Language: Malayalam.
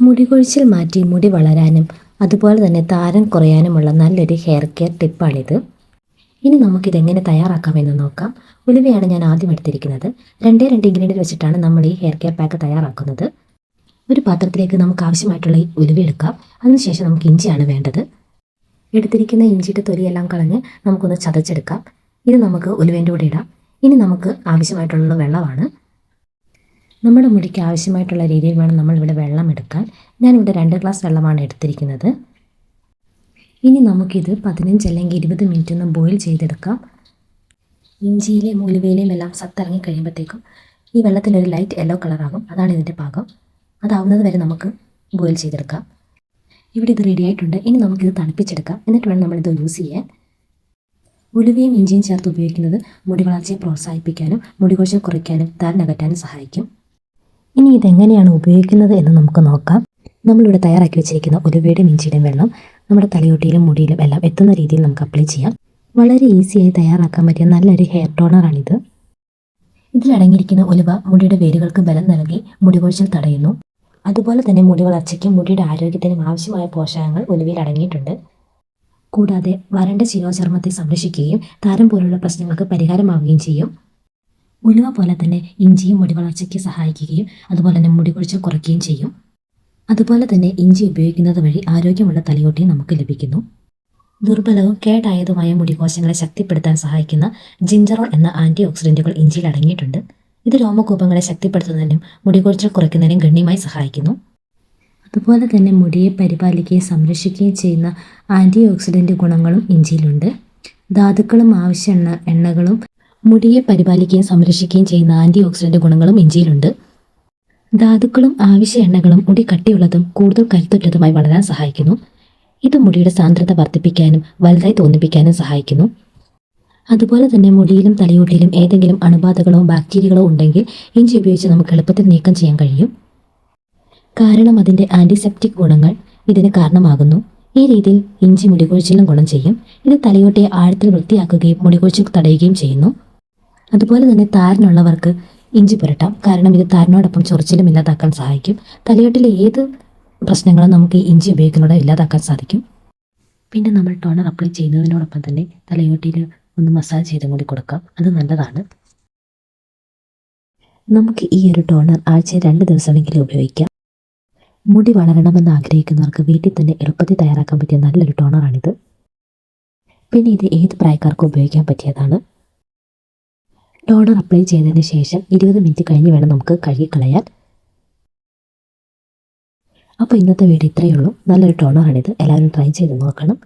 മുടി കൊഴിച്ചിൽ മാറ്റി മുടി വളരാനും അതുപോലെ തന്നെ താരം കുറയാനുമുള്ള നല്ലൊരു ഹെയർ കെയർ ടിപ്പാണിത് ഇനി നമുക്കിതെങ്ങനെ തയ്യാറാക്കാമെന്ന് നോക്കാം. ഉലുവയാണ് ഞാൻ ആദ്യം എടുത്തിരിക്കുന്നത്. രണ്ടേ രണ്ട് ഇൻഗ്രീഡിയന്റ് വെച്ചിട്ടാണ് നമ്മൾ ഈ ഹെയർ കെയർ പാക്ക് തയ്യാറാക്കുന്നത്. ഒരു പാത്രത്തിലേക്ക് നമുക്ക് ആവശ്യമായിട്ടുള്ള ഈ ഉലുവ എടുക്കാം. അതിനുശേഷം നമുക്ക് ഇഞ്ചിയാണ് വേണ്ടത്. എടുത്തിരിക്കുന്ന ഇഞ്ചിയുടെ തൊലിയെല്ലാം കളഞ്ഞ് നമുക്കൊന്ന് ചതച്ചെടുക്കാം. ഇത് നമുക്ക് ഉലുവേന്റെ കൂടെ ഇടാം. ഇനി നമുക്ക് ആവശ്യമായിട്ടുള്ള വെള്ളമാണ്. നമ്മുടെ മുടിക്ക് ആവശ്യമായിട്ടുള്ള രീതിയിൽ വേണം നമ്മളിവിടെ വെള്ളം എടുക്കാൻ. ഞാനിവിടെ രണ്ട് ഗ്ലാസ് വെള്ളമാണ് എടുത്തിരിക്കുന്നത്. ഇനി നമുക്കിത് പതിനഞ്ച് അല്ലെങ്കിൽ ഇരുപത് മിനിറ്റ് ഒന്ന് ബോയിൽ ചെയ്തെടുക്കാം. ഇഞ്ചിയിലെയും ഉലുവയിലെയും എല്ലാം സത്തിറങ്ങി കഴിയുമ്പോഴത്തേക്കും ഈ വെള്ളത്തിനൊരു ലൈറ്റ് യെല്ലോ കളറാകും അതാണ് ഇതിന്റെ പാകം. അതാവുന്നത് വരെ നമുക്ക് ബോയിൽ ചെയ്തെടുക്കാം. ഇവിടെ ഇത് റെഡി ആയിട്ടുണ്ട്. ഇനി നമുക്കിത് തണുപ്പിച്ചെടുക്കാം. എന്നിട്ട് വേണം നമ്മളിത് യൂസ് ചെയ്യാൻ. ഉലുവയും ഇഞ്ചിയും ചേർത്ത് ഉപയോഗിക്കുന്നത് മുടി വളർച്ചയെ പ്രോത്സാഹിപ്പിക്കാനും മുടി കൊഴിച്ചിൽ കുറയ്ക്കാനും താരനകറ്റാനും സഹായിക്കും. ഇനി ഇതെങ്ങനെയാണ് ഉപയോഗിക്കുന്നത് എന്ന് നമുക്ക് നോക്കാം. നമ്മളിവിടെ തയ്യാറാക്കി വെച്ചിരിക്കുന്ന ഉലുവയുടെയും ഇഞ്ചിയുടെയും വെള്ളം നമ്മുടെ തലയോട്ടിയിലും മുടിയിലും എല്ലാം എത്തുന്ന രീതിയിൽ നമുക്ക് അപ്ലൈ ചെയ്യാം. വളരെ ഈസിയായി തയ്യാറാക്കാൻ പറ്റിയ നല്ലൊരു ഹെയർ ടോണറാണിത് ഇതിലടങ്ങിയിരിക്കുന്ന ഉലുവ മുടിയുടെ വേരുകൾക്ക് ബലം നൽകി മുടി കൊഴിച്ചിൽ തടയുന്നു. അതുപോലെ തന്നെ മുടി വളർച്ചയ്ക്കും മുടിയുടെ ആരോഗ്യത്തിനും ആവശ്യമായ പോഷകങ്ങൾ ഉലുവയിൽ അടങ്ങിയിട്ടുണ്ട്. കൂടാതെ വരണ്ട ശിരോചർമ്മത്തെ സംരക്ഷിക്കുകയും താരം പോലുള്ള പ്രശ്നങ്ങൾക്ക് പരിഹാരമാവുകയും ചെയ്യും. ഉലുവ പോലെ തന്നെ ഇഞ്ചിയും മുടി വളർച്ചയ്ക്ക് സഹായിക്കുകയും അതുപോലെ തന്നെ മുടി കൊഴിച്ചിൽ കുറയ്ക്കുകയും ചെയ്യും. അതുപോലെ തന്നെ ഇഞ്ചി ഉപയോഗിക്കുന്നത് വഴി ആരോഗ്യമുള്ള തലയോട്ടിയും നമുക്ക് ലഭിക്കുന്നു. ദുർബലവും കേടായതുമായ മുടികോശങ്ങളെ ശക്തിപ്പെടുത്താൻ സഹായിക്കുന്ന ജിഞ്ചറോൾ എന്ന ആന്റി ഓക്സിഡന്റുകൾ ഇഞ്ചിയിൽ അടങ്ങിയിട്ടുണ്ട്. ഇത് രോമകൂപങ്ങളെ ശക്തിപ്പെടുത്തുന്നതിനും മുടികൊഴിച്ചിൽ കുറയ്ക്കുന്നതിനും ഗണ്യമായി സഹായിക്കുന്നു. അതുപോലെ തന്നെ മുടിയെ പരിപാലിക്കുകയും സംരക്ഷിക്കുകയും ചെയ്യുന്ന ആന്റി ഓക്സിഡന്റ് ഗുണങ്ങളും ഇഞ്ചിയിലുണ്ട്. ധാതുക്കളും ആവശ്യ എണ്ണ എണ്ണകളും മുടിയെ പരിപാലിക്കുകയും സംരക്ഷിക്കുകയും ചെയ്യുന്ന ആന്റി ഓക്സിഡന്റ് ഗുണങ്ങളും ഇഞ്ചിയിലുണ്ട്. ധാതുക്കളും ആവശ്യ എണ്ണകളും മുടി കട്ടിയുള്ളതും കൂടുതൽ കരുത്തുറ്റതുമായി വളരാൻ സഹായിക്കുന്നു. ഇത് മുടിയുടെ സാന്ദ്രത വർദ്ധിപ്പിക്കാനും വലുതായി തോന്നിപ്പിക്കാനും സഹായിക്കുന്നു. അതുപോലെ തന്നെ മുടിയിലും തലയോട്ടിയിലും ഏതെങ്കിലും അണുബാധകളോ ബാക്ടീരിയകളോ ഉണ്ടെങ്കിൽ ഇഞ്ചി ഉപയോഗിച്ച് നമുക്ക് എളുപ്പത്തിൽ നീക്കം ചെയ്യാൻ കഴിയും. കാരണം അതിന്റെ ആന്റിസെപ്റ്റിക് ഗുണങ്ങൾ ഇതിന് കാരണമാകുന്നു. ഈ രീതിയിൽ ഇഞ്ചി മുടികൊഴിച്ചിലും ഗുണം ചെയ്യും. ഇത് തലയോട്ടിയെ ആഴത്തിൽ വൃത്തിയാക്കുകയും മുടികൊഴിച്ചിൽ തടയുകയും ചെയ്യുന്നു. അതുപോലെ തന്നെ താരനുള്ളവർക്ക് ഇഞ്ചി പുരട്ടാം. കാരണം ഇത് താരനോടൊപ്പം ചൊറിച്ചിലും ഇല്ലാതാക്കാൻ സഹായിക്കും. തലയോട്ടിലെ ഏത് പ്രശ്നങ്ങളും നമുക്ക് ഇഞ്ചി ഉപയോഗിക്കുന്നതോടെ ഇല്ലാതാക്കാൻ സാധിക്കും. പിന്നെ നമ്മൾ ടോണർ അപ്ലൈ ചെയ്യുന്നതിനോടൊപ്പം തന്നെ തലയോട്ടിൽ ഒന്ന് മസാജ് ചെയ്തും കൂടി കൊടുക്കാം. അത് നല്ലതാണ്. നമുക്ക് ഈ ഒരു ടോണർ ആഴ്ച രണ്ട് ദിവസമെങ്കിലും ഉപയോഗിക്കാം. മുടി വളരണമെന്ന് ആഗ്രഹിക്കുന്നവർക്ക് വീട്ടിൽ തന്നെ എളുപ്പത്തിൽ തയ്യാറാക്കാൻ പറ്റിയ നല്ലൊരു ടോണറാണിത് പിന്നെ ഇത് ഏത് പ്രായക്കാർക്കും ഉപയോഗിക്കാൻ പറ്റിയതാണ്? ടോണർ അപ്ലൈ ചെയ്തതിന് ശേഷം ഇരുപത് മിനിറ്റ് കഴിഞ്ഞ് വേണം നമുക്ക് കഴുകിക്കളയാൻ. അപ്പോൾ ഇന്നത്തെ വീഡിയോ ഇത്രയേ ഉള്ളൂ. നല്ലൊരു ടോണറാണിത് എല്ലാവരും ട്രൈ ചെയ്ത് നോക്കണം.